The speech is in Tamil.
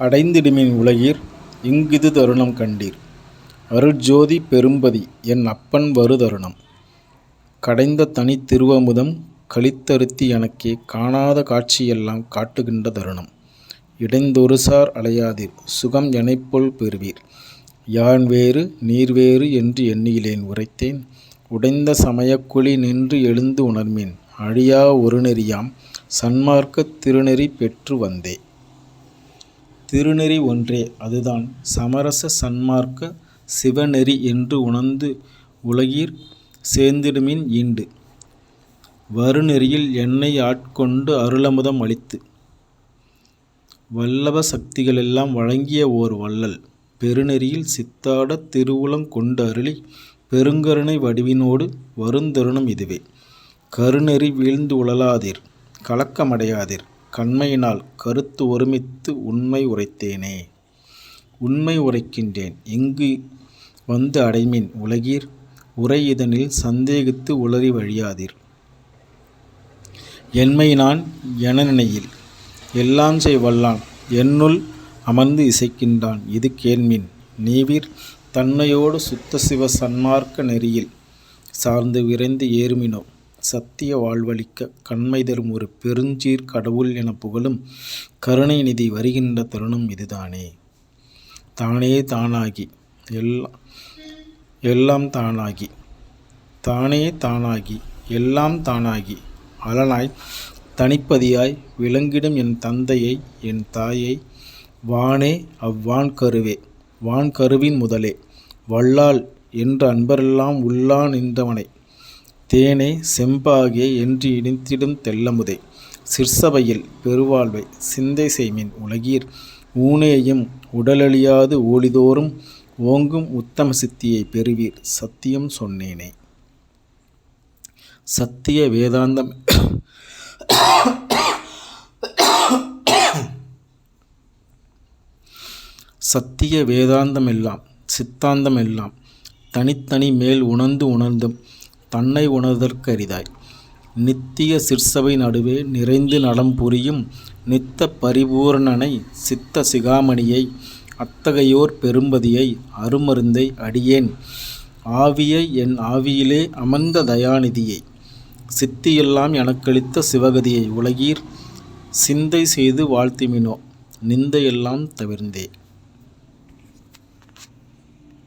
அடைந்திடுமின் உலகீர் இங்கிது தருணம் கண்டீர். அருட்ஜோதி பெரும்பதி என் அப்பன் வரு தருணம். கடைந்த தனி திருவமுதம் களித்தருத்தி எனக்கே காணாத காட்சியெல்லாம் காட்டுகின்ற தருணம். இடைந்தொருசார் அலையாதீர் சுகம் எனைப்போல் பெறுவீர். யான் வேறு நீர் வேறு என்று எண்ணியிலேன் உரைத்தேன். உடைந்த சமயக்குழி நின்று எழுந்து உணர்மேன் அழியா ஒரு நெறியாம் சன்மார்க்கத் திருநெறி பெற்று வந்தே. திருநெறி ஒன்றே அதுதான் சமரச சன்மார்க்க சிவநெறி என்று உணர்ந்து உலகீர் சேர்ந்திடுமின் ஈண்டு. வருநெறியில் என்னை ஆட்கொண்டு அருளமுதம் அளித்து. வல்லப சக்திகளெல்லாம் வழங்கிய ஓர் வள்ளல் பெருநெறியில் சித்தாடத் திருவுளம் கொண்டு அருளி பெருங்கருணை வடிவினோடு வருந்தருணம் இதுவே. கருநெறி வீழ்ந்து உழலாதீர் கலக்கமடையாதீர். கண்மையினால் கருத்து ஒருமித்து உண்மை உரைத்தேனே. உண்மை உரைக்கின்றேன். இங்கு வந்து அடைமின் உலகீர் உரை இதனில் சந்தேகித்து உளறி வழியாதீர். நான் என நினையில் எல்லாம் செய் வல்லான் என்னுள் அமர்ந்து இசைக்கின்றான் இது கேள்மின். நீவிர் தன்மையோடு சுத்த சிவ சன்மார்க்க நெறியில் சார்ந்து விரைந்து ஏறுமினோ? சத்திய வாழ்வளிக்க கண்மை தரும் ஒரு பெருஞ்சீர் கடவுள் என புகழும் கருணை நிதி வருகின்ற தருணம் இதுதானே. தானே தானாகி எல்லாம் எல்லாம் தானாகி தானே தானாகி எல்லாம் தானாகி அலனாய் தனிப்பதியாய் விளங்கிடும் என் தந்தையை என் தாயை வானே அவ்வான் கருவே வான் கருவின் முதலே வல்லால் என்று அன்பரெல்லாம் உள்ளா நின்றவனை தேனே செம்பாகிய என்று இனித்திடும் தெல்லமுதை சிற்சபையில் பெருவாழ்வை சிந்தை செய்மின் உலகீர். ஊனேயும் உடலழியாது ஊழிதோறும் ஓங்கும் உத்தம சித்தியை பெறுவீர். சத்தியம் சொன்னேனே. சத்திய வேதாந்தம் சத்திய வேதாந்தமெல்லாம் சித்தாந்தமெல்லாம் தனித்தனி மேல் உணர்ந்து உணர்ந்தும் தன்னை உணர்தற்கரிதாய். நித்திய சிற்சபை நடுவே நிறைந்து நலம் புரியும் நித்த பரிபூரணனை சித்த சிகாமணியை அத்தகையோர் பெரும்பதியை அருமருந்தை அடியேன். ஆவியை என் ஆவியிலே அமர்ந்த தயாநிதியை சித்தியெல்லாம் எனக்களித்த சிவகதியை உலகீர் சிந்தை செய்து வாழ்த்திமினோ நிந்தையெல்லாம் தவிர்ந்தே.